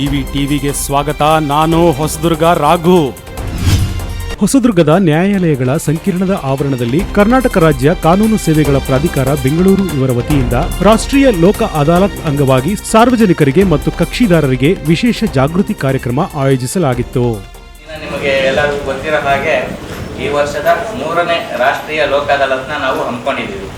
GV ಟಿವಿಗೆ ಸ್ವಾಗತ. ನಾನು ಹೊಸದುರ್ಗ ರಾಘು. ಹೊಸದುರ್ಗದ ನ್ಯಾಯಾಲಯಗಳ ಸಂಕೀರ್ಣದ ಆವರಣದಲ್ಲಿ ಕರ್ನಾಟಕ ರಾಜ್ಯ ಕಾನೂನು ಸೇವೆಗಳ ಪ್ರಾಧಿಕಾರ ಬೆಂಗಳೂರು ಇವರ ವತಿಯಿಂದ ರಾಷ್ಟ್ರೀಯ ಲೋಕ ಅದಾಲತ್ ಅಂಗವಾಗಿ ಸಾರ್ವಜನಿಕರಿಗೆ ಮತ್ತು ಕಕ್ಷಿದಾರರಿಗೆ ವಿಶೇಷ ಜಾಗೃತಿ ಕಾರ್ಯಕ್ರಮ ಆಯೋಜಿಸಲಾಗಿತ್ತು. ನಿಮಗೆ ಎಲ್ಲರಿಗೂ ಗೊತ್ತಿರೋ ಹಾಗೆ ಈ ವರ್ಷದ ಮೂರನೇ ರಾಷ್ಟ್ರೀಯ ಲೋಕ ಅದಾಲತ್ನ ನಾವು ಹಮ್ಮಿಕೊಂಡಿದ್ದೀವಿ.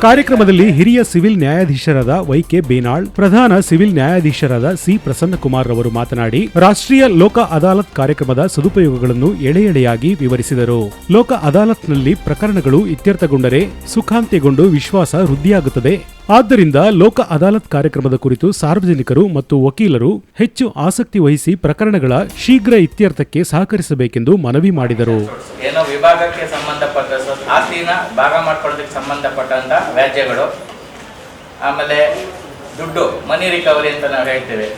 ಕಾರ್ಯಕ್ರಮದಲ್ಲಿ ಹಿರಿಯ ಸಿವಿಲ್ ನ್ಯಾಯಾಧೀಶರಾದ ವೈಕೆ ಬೇನಾಳ್ ಪ್ರಧಾನ ಸಿವಿಲ್ ನ್ಯಾಯಾಧೀಶರಾದ ಸಿ ಪ್ರಸನ್ನಕುಮಾರ್ ರವರು ಮಾತನಾಡಿ ರಾಷ್ಟ್ರೀಯ ಲೋಕ ಅದಾಲತ್ ಕಾರ್ಯಕ್ರಮದ ಸದುಪಯೋಗಗಳನ್ನು ಎಳೆ ಎಳೆಯಾಗಿ ವಿವರಿಸಿದರು. ಲೋಕ ಅದಾಲತ್ನಲ್ಲಿ ಪ್ರಕರಣಗಳು ಇತ್ಯರ್ಥಗೊಂಡರೆ ಸುಖಾಂತ್ಯಗೊಂಡು ವಿಶ್ವಾಸ ವೃದ್ಧಿಯಾಗುತ್ತದೆ. ಆದ್ದರಿಂದ ಲೋಕ ಅದಾಲತ್ ಕಾರ್ಯಕ್ರಮದ ಕುರಿತು ಸಾರ್ವಜನಿಕರು ಮತ್ತು ವಕೀಲರು ಹೆಚ್ಚು ಆಸಕ್ತಿ ವಹಿಸಿ ಪ್ರಕರಣಗಳ ಶೀಘ್ರ ಇತ್ಯರ್ಥಕ್ಕೆ ಸಹಕರಿಸಬೇಕೆಂದು ಮನವಿ ಮಾಡಿದರು. ಏನೋ ವಿಭಾಗಕ್ಕೆ ಸಂಬಂಧಪಟ್ಟ ಆಸ್ತಿನ ಭಾಗ ಮಾಡ್ಕೊಳ್ಳೋದಕ್ಕೆ ಸಂಬಂಧಪಟ್ಟಂತ ವ್ಯಾಜ್ಯಗಳು. ಆಮೇಲೆ ದುಡ್ಡು ಮನಿ ರಿಕವರಿ ಅಂತ ನಾವು ಹೇಳ್ತೇವೆ.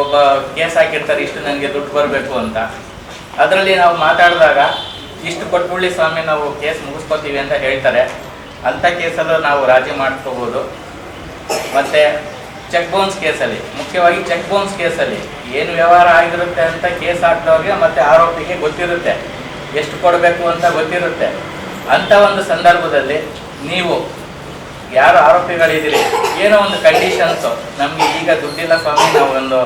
ಒಬ್ಬ ಕೇಸ್ ಹಾಕಿರ್ತಾರೆ, ಇಷ್ಟು ನನಗೆ ದುಡ್ಡು ಬರಬೇಕು ಅಂತ. ಅದರಲ್ಲಿ ನಾವು ಮಾತಾಡಿದಾಗ, ಇಷ್ಟು ಕೊಟ್ಬಿಡ್ಲಿ ಸ್ವಾಮಿ, ನಾವು ಕೇಸ್ ಮುಗಿಸ್ಕೋತೀವಿ ಅಂತ ಹೇಳ್ತಾರೆ. ಅಂಥ ಕೇಸಲ್ಲೂ ನಾವು ರಾಜಿ ಮಾಡ್ಕೋಬೋದು. ಮತ್ತು ಚೆಕ್ ಬೌನ್ಸ್ ಕೇಸಲ್ಲಿ, ಮುಖ್ಯವಾಗಿ ಚೆಕ್ ಬೌನ್ಸ್ ಕೇಸಲ್ಲಿ, ಏನು ವ್ಯವಹಾರ ಆಗಿರುತ್ತೆ ಅಂತ ಕೇಸ್ ಹಾಕಿದವ್ರಿಗೆ ಮತ್ತು ಆರೋಪಿಗೆ ಗೊತ್ತಿರುತ್ತೆ. ಎಷ್ಟು ಕೊಡಬೇಕು ಅಂತ ಗೊತ್ತಿರುತ್ತೆ. ಅಂಥ ಒಂದು ಸಂದರ್ಭದಲ್ಲಿ ನೀವು ಯಾರು ಆರೋಪಿಗಳಿದ್ದೀರಿ? ಏನೋ ಒಂದು ಕಂಡೀಷನ್ಸು ನಮಗೆ ಈಗ ದುಡ್ಡಿಲ್ಲ ಸ್ವಾಮಿ ನಾವು ಒಂದು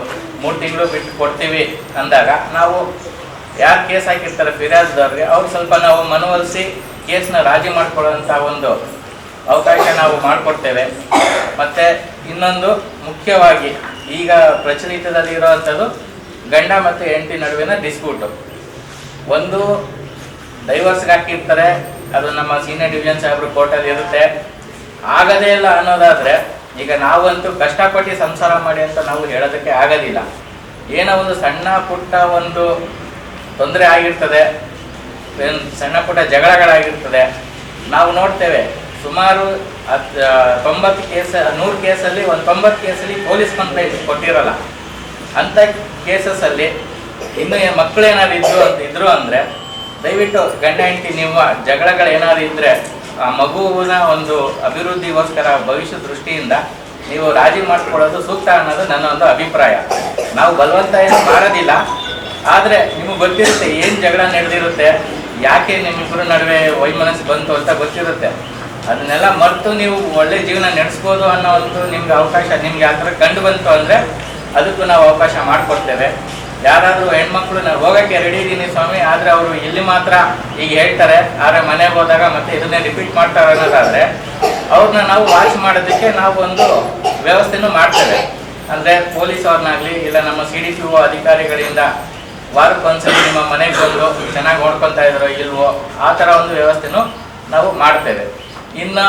ಮೂರು ತಿಂಗಳು ಬಿಟ್ಟು ಕೊಡ್ತೀವಿ ಅಂದಾಗ ನಾವು ಯಾರು ಕೇಸ್ ಹಾಕಿರ್ತಾರೆ ಫಿರ್ಯಾಜ್ದವ್ರಿಗೆ ಅವ್ರು ಸ್ವಲ್ಪ ನಾವು ಮನವೊಲಿಸಿ ಕೇಸ್ನ ರಾಜಿ ಮಾಡಿಕೊಳ್ಳೋಂಥ ಒಂದು ಅವಕಾಶ ನಾವು ಮಾಡಿಕೊಡ್ತೇವೆ. ಮತ್ತು ಇನ್ನೊಂದು ಮುಖ್ಯವಾಗಿ ಈಗ ಪ್ರಚಲಿತದಲ್ಲಿ ಇರುವಂಥದ್ದು ಗಂಡ ಮತ್ತು ಹೆಂಡತಿ ನಡುವಿನ ಡಿಸ್ಪ್ಯೂಟು ಒಂದು ಡೈವರ್ಸ್ಗೆ ಹಾಕಿರ್ತಾರೆ, ಅದು ನಮ್ಮ ಸೀನಿಯರ್ ಡಿವಿಷನ್ ಸಾಹೇಬ್ರು ಕೋರ್ಟಲ್ಲಿ ಇರುತ್ತೆ. ಆಗದೇ ಇಲ್ಲ ಅನ್ನೋದಾದರೆ, ಈಗ ನಾವಂತೂ ಕಷ್ಟಪಟ್ಟು ಸಂಸಾರ ಮಾಡಿ ಅಂತ ನಾವು ಹೇಳೋದಕ್ಕೆ ಆಗೋದಿಲ್ಲ. ಏನೋ ಒಂದು ಸಣ್ಣ ಪುಟ್ಟ ಒಂದು ತೊಂದರೆ ಆಗಿರ್ತದೆ ಸಣ್ಣ ಪುಟ್ಟ ಜಗಳಗಳಾಗಿರ್ತದೆ. ನಾವು ನೋಡ್ತೇವೆ, ಸುಮಾರು ತೊಂಬತ್ತು ಕೇಸ, ನೂರು ಕೇಸಲ್ಲಿ ಒಂದು ತೊಂಬತ್ತು ಕೇಸಲ್ಲಿ ಪೊಲೀಸ್ ಕಂಪ್ಲೇಂಟ್ ಕೊಟ್ಟಿರಲ್ಲ. ಅಂಥ ಕೇಸಸ್ಸಲ್ಲಿ ಇನ್ನು ಮಕ್ಕಳು ಏನಾದ್ರು ಇದ್ರು ಅಂತ ಇದ್ರು ಅಂದರೆ, ದಯವಿಟ್ಟು ಗಂಡ ಹೆಂಡತಿ ನಿಮ್ಮ ಜಗಳಗಳು ಏನಾದ್ರು ಇದ್ದರೆ ಮಗುವಿನ ಒಂದು ಅಭಿವೃದ್ಧಿಗೋಸ್ಕರ ಭವಿಷ್ಯ ದೃಷ್ಟಿಯಿಂದ ನೀವು ರಾಜಿ ಮಾಡ್ಕೊಳ್ಳೋದು ಸೂಕ್ತ ಅನ್ನೋದು ನನ್ನ ಒಂದು ಅಭಿಪ್ರಾಯ. ನಾವು ಬಲವಂತ ಏನು ಮಾಡೋದಿಲ್ಲ ಆದರೆ ನಿಮಗೆ ಗೊತ್ತಿರುತ್ತೆ ಏನು ಜಗಳ ನಡೆದಿರುತ್ತೆ, ಯಾಕೆ ನಿಮ್ಮಿಬ್ಬರ ನಡುವೆ ವೈಮನಸ್ಸು ಬಂತು ಅಂತ ಗೊತ್ತಿರುತ್ತೆ. ಅದನ್ನೆಲ್ಲ ಮರೆತು ನೀವು ಒಳ್ಳೆ ಜೀವನ ನಡೆಸ್ಬೋದು ಅನ್ನೋ ಒಂದು ನಿಮ್ಗೆ ಅವಕಾಶ, ನಿಮ್ಗೆ ಆ ಥರ ಕಂಡು ಬಂತು ಅಂದರೆ ಅದಕ್ಕೂ ನಾವು ಅವಕಾಶ ಮಾಡಿಕೊಡ್ತೇವೆ. ಯಾರಾದರೂ ಹೆಣ್ಮಕ್ಳು ನಾನು ಹೋಗೋಕ್ಕೆ ರೆಡಿ ಇದ್ದೀನಿ ಸ್ವಾಮಿ, ಆದರೆ ಅವರು ಇಲ್ಲಿ ಮಾತ್ರ ಈಗ ಹೇಳ್ತಾರೆ, ಆದರೆ ಮನೆಗೆ ಹೋದಾಗ ಮತ್ತೆ ಇದನ್ನೇ ರಿಪೀಟ್ ಮಾಡ್ತಾರೆ ಅನ್ನೋದಾದ್ರೆ ಅವ್ರನ್ನ ನಾವು ವಾಚ್ ಮಾಡೋದಕ್ಕೆ ನಾವು ಒಂದು ವ್ಯವಸ್ಥೆನೂ ಮಾಡ್ತೇವೆ. ಅಂದರೆ ಪೊಲೀಸ್ ಅವ್ರನ್ನಾಗಲಿ ಇಲ್ಲ ನಮ್ಮ ಸಿ ಡಿ ಪಿ ಒ ಅಧಿಕಾರಿಗಳಿಂದ ವಾರಕ್ಕೊಂದ್ಸಲಿ ನಿಮ್ಮ ಮನೆಗೆ ಬಂದು ಚೆನ್ನಾಗಿ ನೋಡ್ಕೊತಾ ಇದ್ರೋ ಇಲ್ವೋ, ಆ ಥರ ಒಂದು ವ್ಯವಸ್ಥೆನೂ ನಾವು ಮಾಡ್ತೇವೆ. ಇನ್ನು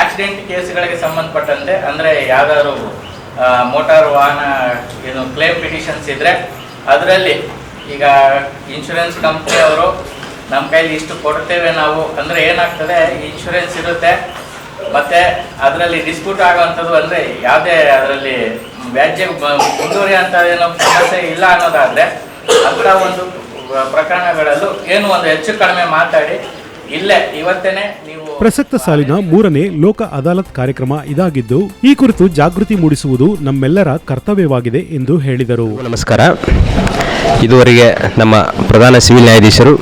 ಆಕ್ಸಿಡೆಂಟ್ ಕೇಸ್ಗಳಿಗೆ ಸಂಬಂಧಪಟ್ಟಂತೆ, ಅಂದರೆ ಯಾವ್ದಾದ್ರು ಮೋಟಾರ್ ವಾಹನ ಏನು ಕ್ಲೇಮ್ ಪಿಟಿಷನ್ಸ್ ಇದ್ದರೆ ಅದರಲ್ಲಿ ಈಗ ಇನ್ಶೂರೆನ್ಸ್ ಕಂಪ್ನಿಯವರು ನಮ್ಮ ಕೈಲಿ ಇಷ್ಟು ಕೊಡ್ತೇವೆ ನಾವು. ಅಂದರೆ ಏನಾಗ್ತದೆ ಇನ್ಶೂರೆನ್ಸ್ ಇರುತ್ತೆ, ಮತ್ತು ಅದರಲ್ಲಿ ಡಿಸ್ಪ್ಯೂಟ್ ಆಗೋವಂಥದ್ದು ಅಂದರೆ ಯಾವುದೇ ಅದರಲ್ಲಿ ವ್ಯಾಜ್ಯ ಮುಂದುವರಿ ಅಂತ ಏನೋ ಸಮಸ್ಯೆ ಇಲ್ಲ ಅನ್ನೋದಾದರೆ, ಅಂಥ ಒಂದು ಪ್ರಕರಣಗಳಲ್ಲೂ ಏನು ಒಂದು ಹೆಚ್ಚು ಕಡಿಮೆ ಮಾತಾಡಿ ಇಲ್ಲೇ ಇವತ್ತೇನೆ ನೀವು ಪ್ರಸಕ್ತ ಸಾಲಿನ ಮೂರನೇ ಲೋಕ ಅದಾಲತ್ ಕಾರ್ಯಕ್ರಮ ಇದಾಗಿದ್ದು ಈ ಕುರಿತು ಜಾಗೃತಿ ಮೂಡಿಸುವುದು ನಮ್ಮೆಲ್ಲರ ಕರ್ತವ್ಯವಾಗಿದೆ ಎಂದು ಹೇಳಿದರು. ನಮಸ್ಕಾರ. ಇದುವರೆಗೆ ನಮ್ಮ ಪ್ರಧಾನ ಸಿವಿಲ್ ನ್ಯಾಯಾಧೀಶರು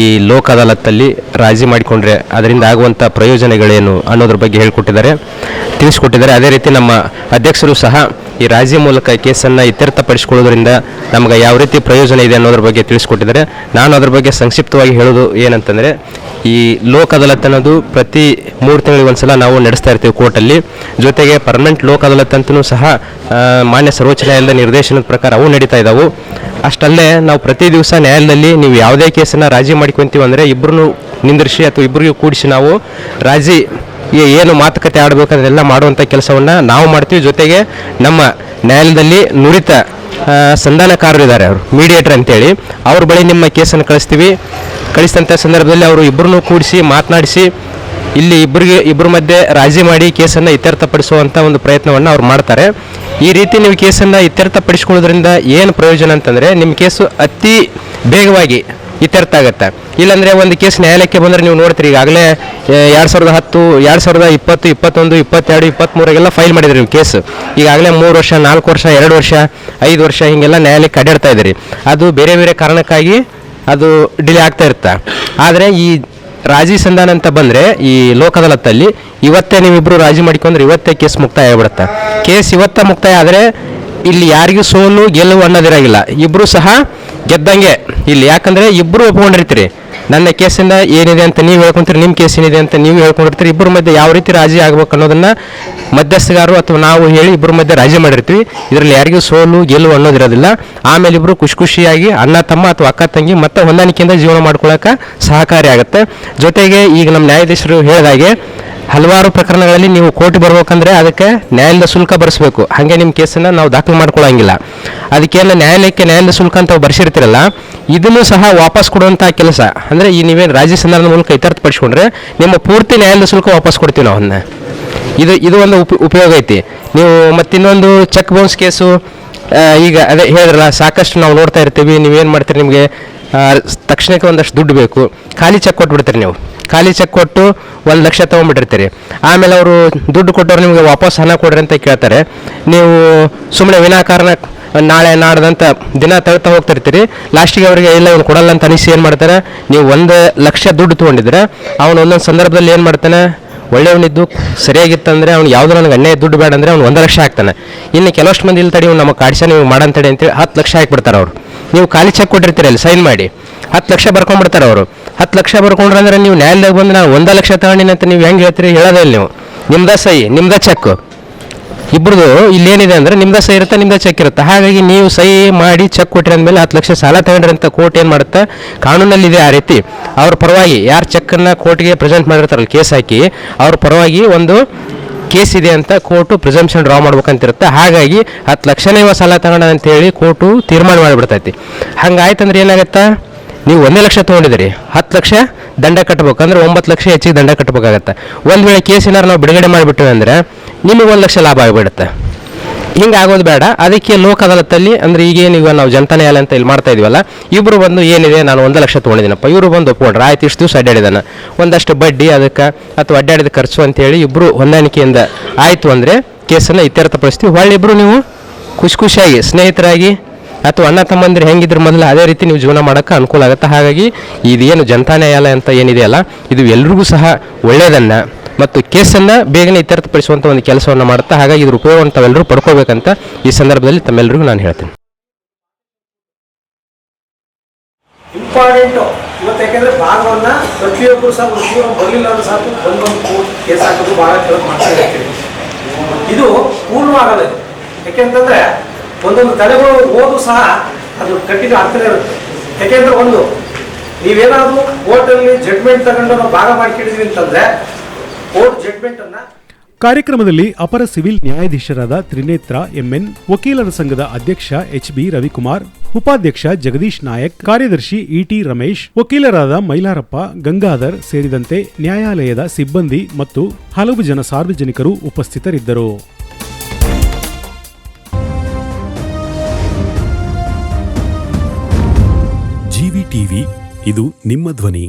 ಈ ಲೋಕ ಅದಾಲತ್ತಲ್ಲಿ ರಾಜಿ ಮಾಡಿಕೊಂಡ್ರೆ ಅದರಿಂದ ಆಗುವಂಥ ಪ್ರಯೋಜನಗಳೇನು ಅನ್ನೋದ್ರ ಬಗ್ಗೆ ಹೇಳಿಕೊಟ್ಟಿದ್ದಾರೆ. ತಿಳಿಸ್ಕೊಟ್ಟಿದ್ದಾರೆ. ಅದೇ ರೀತಿ ನಮ್ಮ ಅಧ್ಯಕ್ಷರು ಸಹ ಈ ರಾಜಿ ಮೂಲಕ ಕೇಸನ್ನು ಇತ್ಯರ್ಥಪಡಿಸಿಕೊಳ್ಳೋದ್ರಿಂದ ನಮಗೆ ಯಾವ ರೀತಿ ಪ್ರಯೋಜನ ಇದೆ ಅನ್ನೋದ್ರ ಬಗ್ಗೆ ತಿಳಿಸ್ಕೊಟ್ಟಿದ್ದಾರೆ. ನಾನು ಅದ್ರ ಬಗ್ಗೆ ಸಂಕ್ಷಿಪ್ತವಾಗಿ ಹೇಳೋದು ಏನಂತಂದರೆ ಈ ಲೋಕ ಅದಾಲತ್ ಅನ್ನೋದು ಪ್ರತಿ ಮೂರು ತಿಂಗಳಿಗೆ ಒಂದ್ಸಲ ನಾವು ನಡೆಸ್ತಾ ಇರ್ತೀವಿ ಕೋರ್ಟಲ್ಲಿ. ಜೊತೆಗೆ ಪರ್ಮನೆಂಟ್ ಲೋಕ್ ಅದಾಲತ್ ಅಂತಲೂ ಸಹ ಮಾನ್ಯ ಸರ್ವೋಚ್ಚ ನ್ಯಾಯಾಲಯದ ನಿರ್ದೇಶನದ ಪ್ರಕಾರ ಅವು ನಡೀತಾ ಇದ್ದಾವೆ ಅಷ್ಟಲ್ಲೇ ನಾವು ಪ್ರತಿ ದಿವಸ ನ್ಯಾಯಾಲಯದಲ್ಲಿ ನೀವು ಯಾವುದೇ ಕೇಸನ್ನು ರಾಜಿ ಮಾಡ್ಕೊಂತೀವಿ ಅಂದರೆ ಇಬ್ಬರನ್ನು ನಿಂದಿರಿಸಿ ಅಥವಾ ಇಬ್ಬರಿಗೂ ಕೂಡಿಸಿ ನಾವು ರಾಜಿ ಏನು ಮಾತುಕತೆ ಆಡಬೇಕು ಅದನ್ನೆಲ್ಲ ಮಾಡುವಂಥ ಕೆಲಸವನ್ನು ನಾವು ಮಾಡ್ತೀವಿ. ಜೊತೆಗೆ ನಮ್ಮ ನ್ಯಾಯಾಲಯದಲ್ಲಿ ನುರಿತ ಸಂಧಾನಕಾರರು ಇದ್ದಾರೆ ಅವರು, ಮೀಡಿಯೇಟರ್ ಅಂತೇಳಿ. ಅವ್ರ ಬಳಿ ನಿಮ್ಮ ಕೇಸನ್ನು ಕಳಿಸ್ತೀವಿ. ಕಳಿಸಿದಂಥ ಸಂದರ್ಭದಲ್ಲಿ ಅವರು ಇಬ್ಬರನ್ನೂ ಕೂಡಿಸಿ ಮಾತನಾಡಿಸಿ, ಇಲ್ಲಿ ಇಬ್ಬರಿಗೆ ಇಬ್ಬರ ಮಧ್ಯೆ ರಾಜಿ ಮಾಡಿ ಕೇಸನ್ನು ಇತ್ಯರ್ಥಪಡಿಸುವಂಥ ಒಂದು ಪ್ರಯತ್ನವನ್ನು ಅವ್ರು ಮಾಡ್ತಾರೆ. ಈ ರೀತಿ ನೀವು ಕೇಸನ್ನು ಇತ್ಯರ್ಥಪಡಿಸ್ಕೊಳ್ಳೋದ್ರಿಂದ ಏನು ಪ್ರಯೋಜನ ಅಂತಂದರೆ ನಿಮ್ಮ ಕೇಸು ಅತಿ ಬೇಗವಾಗಿ ಇತ್ಯರ್ಥ ಆಗುತ್ತೆ. ಇಲ್ಲಾಂದರೆ ಒಂದು ಕೇಸ್ ನ್ಯಾಯಾಲಯಕ್ಕೆ ಬಂದರೆ ನೀವು ನೋಡ್ತೀರಿ, ಈಗಾಗಲೇ ಎರಡು ಸಾವಿರದ ಹತ್ತು, ಎರಡು ಸಾವಿರದ ಇಪ್ಪತ್ತು, ಇಪ್ಪತ್ತೊಂದು, ಇಪ್ಪತ್ತೆರಡು ಇಪ್ಪತ್ತ್ಮೂರಿಗೆಲ್ಲ ಫೈಲ್ ಮಾಡಿದ್ರಿ ನೀವು ಕೇಸ್. ಈಗಾಗಲೇ ಮೂರು ವರ್ಷ, ನಾಲ್ಕು ವರ್ಷ, ಎರಡು ವರ್ಷ, ಐದು ವರ್ಷ ಹೀಗೆಲ್ಲ ನ್ಯಾಯಾಲಯಕ್ಕೆ ಅಡ್ಡಾಡ್ತಾ ಇದ್ದೀರಿ. ಅದು ಬೇರೆ ಬೇರೆ ಕಾರಣಕ್ಕಾಗಿ ಅದು ಡಿಲೇ ಆಗ್ತಾ ಇರುತ್ತೆ. ಆದರೆ ಈ ರಾಜಿ ಸಂಧಾನ ಅಂತ ಬಂದರೆ ಈ ಲೋಕ ಇವತ್ತೇ ನೀವಿಬ್ಬರು ರಾಜಿ ಮಾಡಿಕೊಂಡ್ರೆ ಇವತ್ತೇ ಕೇಸ್ ಮುಕ್ತಾಯ ಆಗಿಬಿಡುತ್ತೆ. ಕೇಸ್ ಇವತ್ತೇ ಮುಕ್ತಾಯ ಆದರೆ ಇಲ್ಲಿ ಯಾರಿಗೂ ಸೋಲು ಗೆಲುವು ಅನ್ನೋದಿರಾಗಿಲ್ಲ. ಇಬ್ಬರು ಸಹ ಗೆದ್ದಂಗೆ. ಇಲ್ಲಿ ಯಾಕಂದರೆ ಇಬ್ಬರು ಒಪ್ಕೊಂಡಿರ್ತೀರಿ. ನನ್ನ ಕೇಸಿಂದ ಏನಿದೆ ಅಂತ ನೀವು ಹೇಳ್ಕೊಂತೀರಿ ನಿಮ್ಮ ಕೇಸ್ ಏನಿದೆ ಅಂತ ನೀವು ಹೇಳ್ಕೊಂಡಿರ್ತೀರಿ. ಇಬ್ಬರ ಮಧ್ಯೆ ಯಾವ ರೀತಿ ರಾಜಿ ಆಗ್ಬೇಕು ಅನ್ನೋದನ್ನ ಮಧ್ಯಸ್ಥಗಾರರು ಅಥವಾ ನಾವು ಹೇಳಿ ಇಬ್ಬರ ಮಧ್ಯೆ ರಾಜಿ ಮಾಡಿರ್ತೀವಿ. ಇದರಲ್ಲಿ ಯಾರಿಗೂ ಸೋಲು, ಗೆಲುವು ಅನ್ನೋದಿರೋದಿಲ್ಲ. ಆಮೇಲೆ ಇಬ್ಬರು ಖುಷಿ ಖುಷಿಯಾಗಿ ಅಣ್ಣ ತಮ್ಮ ಅಥವಾ ಅಕ್ಕ ತಂಗಿ ಮತ್ತೆ ಹೊಂದಾಣಿಕೆಯಿಂದ ಜೀವನ ಮಾಡ್ಕೊಳ್ಳೋಕೆ ಸಹಕಾರಿ ಆಗುತ್ತೆ. ಜೊತೆಗೆ ಈಗ ನಮ್ಮ ನ್ಯಾಯಾಧೀಶರು ಹೇಳಿದಾಗೆ ಹಲವಾರು ಪ್ರಕರಣಗಳಲ್ಲಿ ನೀವು ಕೋರ್ಟ್ ಬರ್ಬೇಕಂದ್ರೆ ಅದಕ್ಕೆ ನ್ಯಾಯಾಲಯದ ಶುಲ್ಕ ಬರೆಸಬೇಕು. ಹಾಗೆ ನಿಮ್ಮ ಕೇಸನ್ನು ನಾವು ದಾಖಲು ಮಾಡ್ಕೊಳ್ಳೋಂಗಿಲ್ಲ ಅದಕ್ಕೆಲ್ಲ ನ್ಯಾಯಾಲಯಕ್ಕೆ ನ್ಯಾಯಾಲಯದ ಶುಲ್ಕ ಅಂತ ಬರ್ಸಿರ್ತೀರಲ್ಲ, ಇದನ್ನು ಸಹ ವಾಪಸ್ ಕೊಡುವಂಥ ಕೆಲಸ. ಅಂದರೆ ಈ ನೀವೇನು ರಾಜ್ಯ ಸಂಧಾನದ ಮೂಲಕ ಇತ್ಯರ್ಥಪಡಿಸ್ಕೊಂಡ್ರೆ ನಿಮ್ಮ ಪೂರ್ತಿ ನ್ಯಾಯಾಲಯದ ಶುಲ್ಕ ವಾಪಸ್ ಕೊಡ್ತೀವಿ ನಾವು ಅದನ್ನ ಇದು ಇದು ಒಂದು ಉಪ, ಉಪಯೋಗ ಐತಿ. ನೀವು ಮತ್ತಿನ್ನೊಂದು ಚೆಕ್ ಬೌನ್ಸ್ ಕೇಸು ಈಗ ಅದೇ ಹೇಳಿದ್ರಲ್ಲ, ಸಾಕಷ್ಟು ನಾವು ನೋಡ್ತಾ ಇರ್ತೀವಿ, ನೀವೇನು ಮಾಡ್ತೀರಿ ನಿಮಗೆ ತಕ್ಷಣಕ್ಕೆ ಒಂದಷ್ಟು ದುಡ್ಡು ಬೇಕು. ಖಾಲಿ ಚೆಕ್ ಕೊಟ್ಬಿಡ್ತೀರಿ ನೀವು. ಖಾಲಿ ಚೆಕ್ ಕೊಟ್ಟು ಒಂದು ಲಕ್ಷ ತೊಗೊಂಡ್ಬಿಟ್ಟಿರ್ತೀರಿ ಆಮೇಲೆ ಅವರು ದುಡ್ಡು ಕೊಟ್ಟವ್ರು ನಿಮಗೆ ವಾಪಸ್ ಹಣ ಕೊಡ್ರಿ ಅಂತ ಕೇಳ್ತಾರೆ. ನೀವು ಸುಮ್ಮನೆ ವಿನಾಕಾರಣ ನಾಳೆ ನಾಡ್ದಂತ ದಿನ ತಳ್ತಾ ಹೋಗ್ತಿರ್ತೀರಿ. ಲಾಸ್ಟಿಗೆ ಅವರಿಗೆ, ಇಲ್ಲ, ಇವ್ನು ಕೊಡಲ್ಲ ಅಂತ ಅನಿಸಿ ಏನು ಮಾಡ್ತಾರೆ? ನೀವು ಒಂದು ಲಕ್ಷ ದುಡ್ಡು ತೊಗೊಂಡಿದ್ರೆ ಅವನು ಒಂದೊಂದು ಸಂದರ್ಭದಲ್ಲಿ ಏನು ಮಾಡ್ತಾನೆ? ಒಳ್ಳೆಯವನಿದ್ದು ಸರಿಯಾಗಿತ್ತಂದರೆ ಅವ್ನು ಯಾವುದೋ ನನಗೆ ಅನ್ಯಾಯ ದುಡ್ಡು ಬೇಡ ಅಂದರೆ ಅವ್ನು ಒಂದು ಲಕ್ಷ ಹಾಕ್ತಾನೆ. ಇನ್ನು ಕೆಲವಷ್ಟು ಮಂದಿ ಇಲ್ಲಿ ತಡಿ ಇವ್ನು ನಮ್ಮ ಕಾಡಿಸ ನೀವು ಮಾಡಂತಡಿ ಅಂತೇಳಿ ಹತ್ತು ಲಕ್ಷ ಹಾಕ್ಬಿಡ್ತಾರೆ ಅವರು ನೀವು ಖಾಲಿ ಚೆಕ್ ಕೊಟ್ಟಿರ್ತೀರಿ ಅಲ್ಲಿ ಸೈನ್ ಮಾಡಿ. ಹತ್ತು ಲಕ್ಷ ಬರ್ಕೊಂಡ್ಬಿಡ್ತಾರೆ ಅವರು ಹತ್ತು ಲಕ್ಷ ಬರ್ಕೊಂಡ್ರೆ ಅಂದ್ರೆ ನೀವು ನ್ಯಾಯಾಲಯದಾಗ ಬಂದು ನಾನು ಒಂದು ಲಕ್ಷ ತಗೊಂಡಿನ ಅಂತ ನೀವು ಹೆಂಗೆ ಹೇಳ್ತೀರಿ? ಹೇಳೋದೇ ಇಲ್ಲ ನೀವು. ನಿಮ್ದ ಸಹಿ, ನಿಮ್ದ ಚೆಕ್ ಇಬ್ಬರದು ಇಲ್ಲಿ ಏನಿದೆ ಅಂದ್ರೆ ನಿಮ್ದ ಸಹಿ ಇರುತ್ತೆ, ನಿಮ್ದ ಚೆಕ್ ಇರುತ್ತೆ. ಹಾಗಾಗಿ ನೀವು ಸಹಿ ಮಾಡಿ ಚೆಕ್ ಕೊಟ್ಟಿರ ಅಂದಮೇಲೆ ಹತ್ತು ಲಕ್ಷ ಸಾಲ ತಗೊಂಡ್ರಿ ಅಂತ ಕೋರ್ಟ್ ಏನು ಮಾಡುತ್ತೆ? ಕಾನೂನಲ್ಲಿದೆ ಆ ರೀತಿ. ಅವ್ರ ಪರವಾಗಿ ಯಾರು ಚೆಕ್ಕನ್ನು ಕೋರ್ಟ್ಗೆ ಪ್ರೆಸೆಂಟ್ ಮಾಡಿರ್ತಾರಲ್ಲ ಕೇಸ್ ಹಾಕಿ, ಅವ್ರ ಪರವಾಗಿ ಒಂದು ಕೇಸ್ ಇದೆ ಅಂತ ಕೋರ್ಟು ಪ್ರಿಸಂಪ್ಷನ್ ಡ್ರಾ ಮಾಡ್ಬೇಕಂತಿರುತ್ತೆ. ಹಾಗಾಗಿ ಹತ್ತು ಲಕ್ಷನೇ ಸಾಲ ತಗೊಂಡ ಅಂತ ಹೇಳಿ ಕೋರ್ಟು ತೀರ್ಮಾನ ಮಾಡಿಬಿಡ್ತೈತಿ. ಹಂಗಾಯ್ತಂದ್ರೆ ಏನಾಗತ್ತಾ? ನೀವು ಒಂದೇ ಲಕ್ಷ ತೊಗೊಂಡಿದ್ದೀರಿ. ಹತ್ತು ಲಕ್ಷ ದಂಡ ಕಟ್ಟಬೇಕು ಅಂದರೆ ಒಂಬತ್ತು ಲಕ್ಷ ಹೆಚ್ಚಿಗೆ ದಂಡ ಕಟ್ಟಬೇಕಾಗತ್ತೆ ಒಂದು ವೇಳೆ ಕೇಸ್ ಏನಾರು ನಾವು ಬಿಡುಗಡೆ ಮಾಡಿಬಿಟ್ಟಿವಿ ಅಂದರೆ ನಿಮಗೆ ಒಂದು ಲಕ್ಷ ಲಾಭ ಆಗಿಬಿಡುತ್ತೆ. ಹಿಂಗೆ ಆಗೋದು ಬೇಡ. ಅದಕ್ಕೆ ಲೋಕ ಅದಾಲತ್ತಲ್ಲಿ ಅಂದ್ರೆ ಈಗ ನಾವು ಜನತಾ ನ್ಯಾಯಾಲಯ ಅಂತ ಇಲ್ಲಿ ಮಾಡ್ತಾ ಇದೀವಲ್ಲ ಇಬ್ಬರು ಬಂದು ಏನಿದೆ, ನಾನು ಒಂದು ಲಕ್ಷ ತೊಗೊಂಡಿದ್ದೀನಪ್ಪ. ಇವರು ಬಂದು ಒಪ್ಕೊಂಡ್ರೆ. ಆಯ್ತು, ಇಷ್ಟು ದಿವಸ ಅಡ್ಡಾಡಿದಾನೆ. ಒಂದಷ್ಟು ಬಡ್ಡಿ, ಅದಕ್ಕೆ ಅಥವಾ ಅಡ್ಡಾಡಿದ ಖರ್ಚು ಅಂತೇಳಿ ಇಬ್ಬರು ಹೊಂದಾಣಿಕೆಯಿಂದ ಆಯಿತು ಅಂದರೆ ಕೇಸನ್ನು ಇತ್ಯರ್ಥಪಡಿಸ್ತೀವಿ ಹೊಳ್ಳಿ ಇಬ್ಬರು ನೀವು. ಖುಷಿ ಖುಷಿಯಾಗಿ, ಸ್ನೇಹಿತರಾಗಿ ಅಥವಾ ಅಣ್ಣ ತಮ್ಮಂದ್ರೆ ಹೆಂಗಿದ್ರು ಮೊದಲು ಅದೇ ರೀತಿ ನೀವು ಜೀವನ ಮಾಡೋಕ್ಕೆ ಅನುಕೂಲ ಆಗುತ್ತೆ. ಹಾಗಾಗಿ ಇದೇನು ಜನತಾ ನ್ಯಾಯಾಲಯ ಅಂತ ಏನಿದೆಯಲ್ಲ ಇದು ಎಲ್ರಿಗೂ ಸಹ ಒಳ್ಳೆಯದನ್ನು ಮತ್ತು ಕೇಸನ್ನು ಬೇಗನೆ ಇತ್ಯರ್ಥಪಡಿಸುವಂಥ ಒಂದು ಕೆಲಸವನ್ನು ಮಾಡುತ್ತಾ. ಹಾಗಾಗಿ ಇದ್ರ ಉಪಯೋಗವನ್ನು ತಾವೆಲ್ಲರೂ ಪಡ್ಕೋಬೇಕಂತ ಈ ಸಂದರ್ಭದಲ್ಲಿ ತಮ್ಮೆಲ್ಲರಿಗೂ ನಾನು ಹೇಳ್ತೀನಿ. ಇಂಪಾರ್ಟೆಂಟು ಇವತ್ತು ಯಾಕೆಂದ್ರೆ ಭಾಗವನ್ನ ಪ್ರತಿಯೊಬ್ಬರು ಸಹ ಪ್ರತಿಯೊಬ್ಬರು ಬರಲಿಲ್ಲ ಅಂದ್ರೆ ಸಾಕು. ಒಂದೊಂದು ಕೋರ್ಟ್ ಕೇಸ್ ಹಾಕೋದು ಭಾಳ ಕೆಲವು ಮಾಡ್ತಾ ಇದು ಪೂರ್ಣವಾಗಲ್ಲ ಯಾಕೆಂತಂದ್ರೆ ಒಂದೊಂದು ತಡೆಗಳು ಓದು ಸಹ ಅದು ಕಂಟಿನ್ಯೂ ಆಗ್ತಾನೆ ಇರುತ್ತೆ. ಯಾಕೆಂದ್ರೆ ಒಂದು, ನೀವೇನಾದ್ರೂ ಕೋರ್ಟಲ್ಲಿ ಜಡ್ಮೆಂಟ್ ತಗೊಂಡು ನಾವು ಭಾಗ ಮಾಡ್ಕೊಂಡಿದೀವಿ ಅಂತಂದ್ರೆ, ಕೋರ್ಟ್ ಜಡ್ಮೆಂಟ್ ಅನ್ನ ಕಾರ್ಯಕ್ರಮದಲ್ಲಿ ಅಪರ ಸಿವಿಲ್ ನ್ಯಾಯಾಧೀಶರಾದ ತ್ರಿನೇತ್ರ, ಎಂಎನ್, ವಕೀಲರ ಸಂಘದ ಅಧ್ಯಕ್ಷ ಎಚ್ ಬಿ ರವಿಕುಮಾರ್, ಉಪಾಧ್ಯಕ್ಷ ಜಗದೀಶ್ ನಾಯಕ್, ಕಾರ್ಯದರ್ಶಿ ಇಟಿ ರಮೇಶ್, ವಕೀಲರಾದ ಮೈಲಾರಪ್ಪ, ಗಂಗಾಧರ್ ಸೇರಿದಂತೆ ನ್ಯಾಯಾಲಯದ ಸಿಬ್ಬಂದಿ ಮತ್ತು ಹಲವು ಜನ ಸಾರ್ವಜನಿಕರು ಉಪಸ್ಥಿತರಿದ್ದರು. ಇದು ನಿಮ್ಮ ಧ್ವನಿ.